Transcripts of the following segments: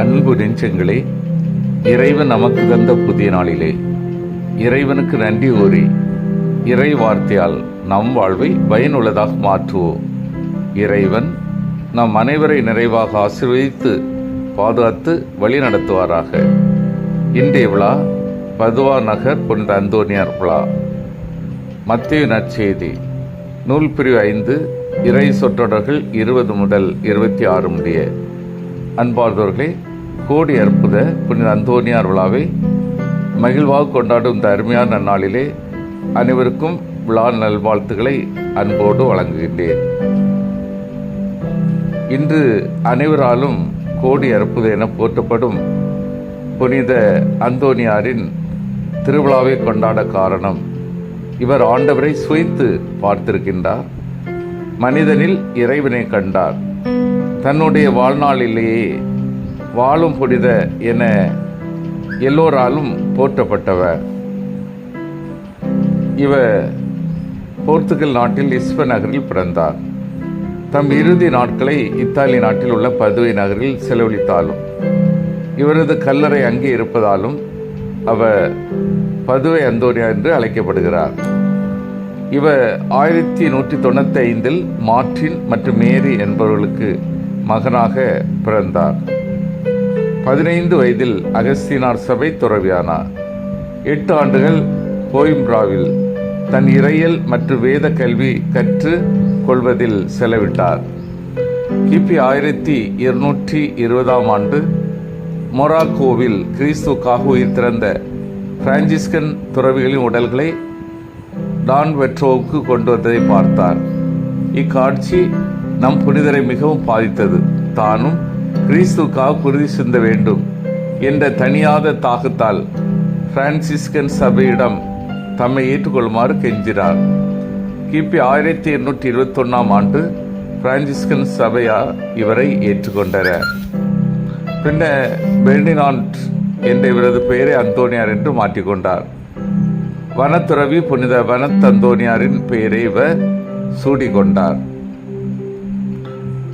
அன்பு நெஞ்சங்களே இறைவன் நமக்கு தந்த புதிய நாளிலே இறைவனுக்கு நன்றி கூறி இறை வார்த்தையால் நம் வாழ்வை பயனுள்ளதாக மாற்றுவோம். இறைவன் நம் அனைவரை நிறைவாக ஆசீர்வதித்து பாதுகாத்து வழிநடத்துவாராக இன்றைய விழா பதுவா நகர் புனித அந்தோனியார் விழா. மத்திய நற்செய்தி நூல் பிரிவு ஐந்து இறை சொற்றொடர்கள் இருபது முதல் இருபத்தி ஆறு முடிய அன்பார்ந்தவர்களே கோடி அற்புத புனித அந்தோனியார் விழாவை மகிழ்வாக கொண்டாடும் இந்த அருமையான நன்னாளிலே அனைவருக்கும் விழா நல்வாழ்த்துக்களை அன்போடு வழங்குகின்றேன். இன்று அனைவராலும் கோடி அற்புத என போற்றப்படும் புனித அந்தோனியாரின் திருவிழாவை கொண்டாட காரணம் இவர் ஆண்டவரை சுவைத்து பார்த்திருக்கின்றார். மனிதனில் இறைவனை கண்டார். தன்னுடைய வாழ்நாளிலேயே வாழும் புனித என எல்லோராலும் போற்றப்பட்டவர். இவர் போர்த்துகல் நாட்டில் லிஸ்ப நகரில் பிறந்தார். தம் இறுதி நாட்களை இத்தாலி நாட்டில் உள்ள பதுவை நகரில் செலவழித்தாலும் இவரது கல்லறை அங்கே இருப்பதாலும் அவர் பதுவை அந்தோனியா என்று அழைக்கப்படுகிறார். இவர் ஆயிரத்தி நூற்றி தொண்ணூற்றி ஐந்தில் மார்டின் மற்றும் மேரி என்பவர்களுக்கு மகனாக பிறந்தார். பதினைந்து வயதில் அகஸ்தீனார் சபை துறவியானார். எட்டு ஆண்டுகள் கோயிம்ப்ராவில் தன் இறையல் மற்றும் வேத கல்வி கற்று கொள்வதில் செலவிட்டார். கிபி ஆயிரத்தி இருநூற்றி இருபதாம் ஆண்டு மொராக்கோவில் கிறிஸ்துக்காக உயிர் திறந்த பிரான்சிஸ்கன் துறவிகளின் உடல்களை டான் வெட்ரோவுக்கு கொண்டு வந்ததை பார்த்தார். இக்காட்சி நம் புனிதரை மிகவும் பாதித்தது. தானும் கிறிஸ்துக்காக குருதி சிந்த வேண்டும் என்ற தனியாத தாகத்தால் பிரான்சிஸ்கன் சபையிடம் தம்மை ஏற்றுக்கொள்ளுமாறு கெஞ்சினார். கிபி ஆயிரத்தி எண்ணூற்றி இருபத்தொன்னாம் ஆண்டு பிரான்சிஸ்கன் சபையார் இவரை ஏற்றுக்கொண்டனர் பின்னர் பெர்டினாண்ட் என்ற இவரது பெயரை அந்தோனியார் என்று மாற்றிக்கொண்டார். வனத்துறவி புனித வனத் அந்தோனியாரின் பெயரை இவர் சூடிக்கொண்டார்.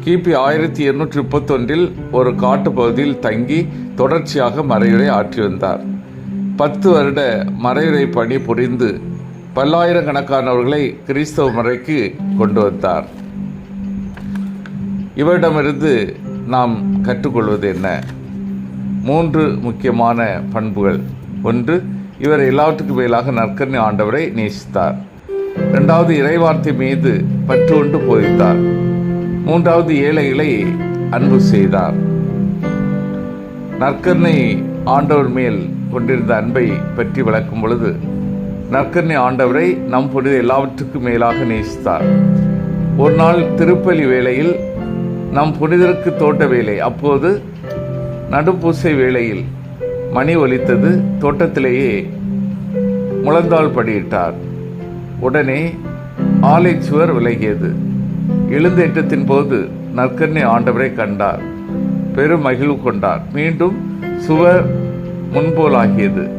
கிபி ஆயிரத்தி இருநூற்றி முப்பத்தொன்றில் ஒரு காட்டு பகுதியில் தங்கி தொடர்ச்சியாக மறையுரை ஆற்றி வந்தார் பத்து வருட மறையுரை பணி புரிந்து பல்லாயிரக்கணக்கானவர்களை கிறிஸ்தவ முறைக்கு கொண்டு வந்தார். இவரிடமிருந்து நாம் கற்றுக்கொள்வது என்ன? மூன்று முக்கியமான பண்புகள். ஒன்று இவர் எல்லாவற்றுக்கும் மேலாக நற்கண்ணி ஆண்டவரை நேசித்தார். இரண்டாவது இறைவார்த்தை மீது பற்று கொண்டு போதித்தார். மூன்றாவது ஏழைகளை அன்பு செய்தார். நற்கர்ணை ஆண்டவர் மேல் கொண்டிருந்த அன்பை பற்றி விளக்கும் பொழுது நற்கர்ணை ஆண்டவரை நம் புனித எல்லாவற்றுக்கும் மேலாக நேசித்தார். ஒரு நாள் திருப்பலி வேளையில் நம் புனிதருக்கு தோட்ட வேலை. அப்போது நடுப்பூசை வேளையில் மணி ஒலித்தது தோட்டத்திலேயே முழந்தாள் படியிட்டார். உடனே ஆலை சுவர் விலகியது. எழுந்தேற்றத்தின் போது நற்கண்ணை ஆண்டவரை கண்டார். பெரும் மகிழ்வு கொண்டார். மீண்டும் சுவர் முன்போலாகியது.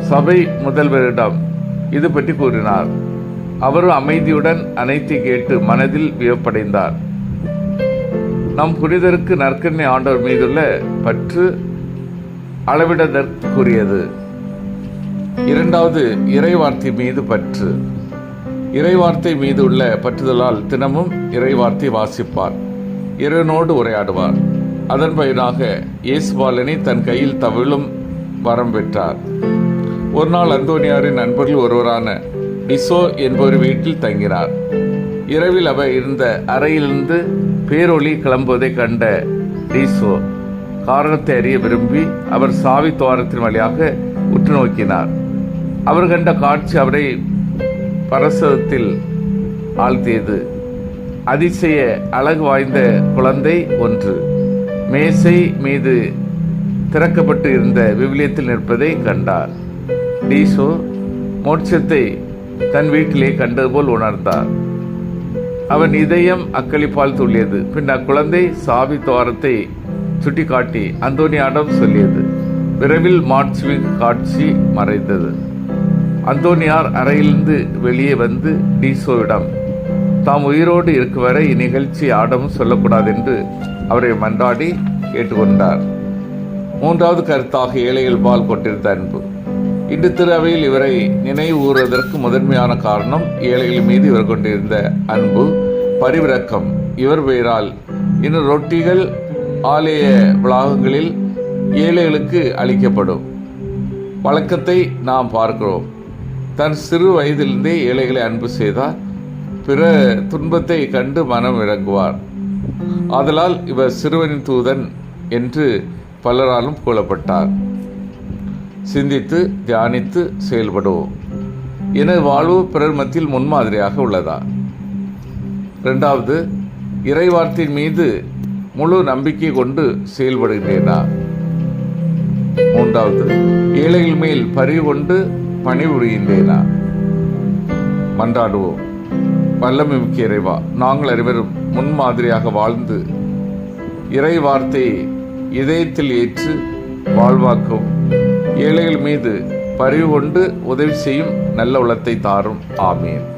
சபை முதல்வரிடம் இது பற்றி கூறினார். அவரும் அமைதியுடன் அனைத்து கேட்டு மனதில் வியப்படைந்தார். நம் புனிதருக்கு நற்கண்ணை ஆண்டவர் மீதுள்ள பற்று அளவிடதற்குரியது. இரண்டாவது இறைவார்த்தை மீது பற்று. இறைவார்த்தை மீது உள்ள பற்றுதலால் தினமும் இறைவார்த்தை வாசிப்பார். இறைவனோடு உரையாடுவார். அதன் பயனாக இயேசுபாலனை தன் கையில் தவிழும் வரம் பெற்றார். ஒரு நாள் அந்தோனியாரின் நண்பர்கள் ஒருவரான டிசோ என்பவர் வீட்டில் தங்கினார். இரவில் அவர் இருந்த அறையிலிருந்து பேரொளி கிளம்புவதை கண்ட டிசோ காரணத்தை அறிய விரும்பி அவர் சாவி துவாரத்தின் வழியாக உற்று நோக்கினார் அவர் கண்ட காட்சி அவரை பரசவத்தில் ஆழ்த்தியது. அதிசய அழகு வாய்ந்த குழந்தை ஒன்று. மேசை மீது திறக்கப்பட்டு இருந்த விவிலியத்தில் நிற்பதை கண்டார். டீசோ மோட்சத்தை தன் வீட்டிலே கண்டது போல் உணர்ந்தார். அவன் இதயம் அக்களிப்பால் துள்ளியது. பின் அக்குழந்தை சாவி துவாரத்தை சுட்டிக்காட்டி அந்தோனியாடம் சொல்லியது. விரைவில் மாட்சுவின் காட்சி மறைந்தது. அந்தோனியார் அறையிலிருந்து வெளியே வந்து டீசோவிடம் தாம் உயிரோடு இருக்கும் வரை இந்நிகழ்ச்சி ஆடவும் சொல்லக்கூடாது என்று அவரை மன்றாடி கேட்டுக்கொண்டார். மூன்றாவது கருத்தாக ஏழைகள் பால் கொண்டிருந்த அன்பு. இன்று திருவையில் இவரை நினைவு கூறுவதற்கு முதன்மையான காரணம் ஏழைகள் மீது இவர் கொண்டிருந்த அன்பு பரிவிறக்கம் இவர் பெயரால் இன்னும் ரொட்டிகள் ஆலய வளாகங்களில் ஏழைகளுக்கு அளிக்கப்படும். வழக்கத்தை நாம் பார்க்கிறோம். தன் சிறு வயதிலிருந்தே ஏழைகளை அன்பு செய்தார். பிற துன்பத்தை கண்டு மனம் இறங்குவார். ஆதலால் இவர் சிறுவனின் தூதன் என்று பலராலும் புகழப்பட்டார் சிந்தித்து தியானித்து செயல்படுவோம். எனது வாழ்வு பிறர் மத்தியில் முன்மாதிரியாக உள்ளதா? ரெண்டாவது இறைவார்த்தின் மீது முழு நம்பிக்கை கொண்டு செயல்படுகிறேனா? மூன்றாவது ஏழைகள் மேல் பரிவு கொண்டு பணிபுரிகின்றேனா? மன்றாடுவோம். வல்லமை முக்கிய இறைவா நாங்கள் அனைவரும் முன்மாதிரியாக வாழ்ந்து இறை வார்த்தையை இதயத்தில் ஏற்று வாழ்வாக்கும். ஏழைகள் மீது பரிவு கொண்டு உதவி செய்யும் நல்ல உள்ளத்தை தாரும். ஆமீன்.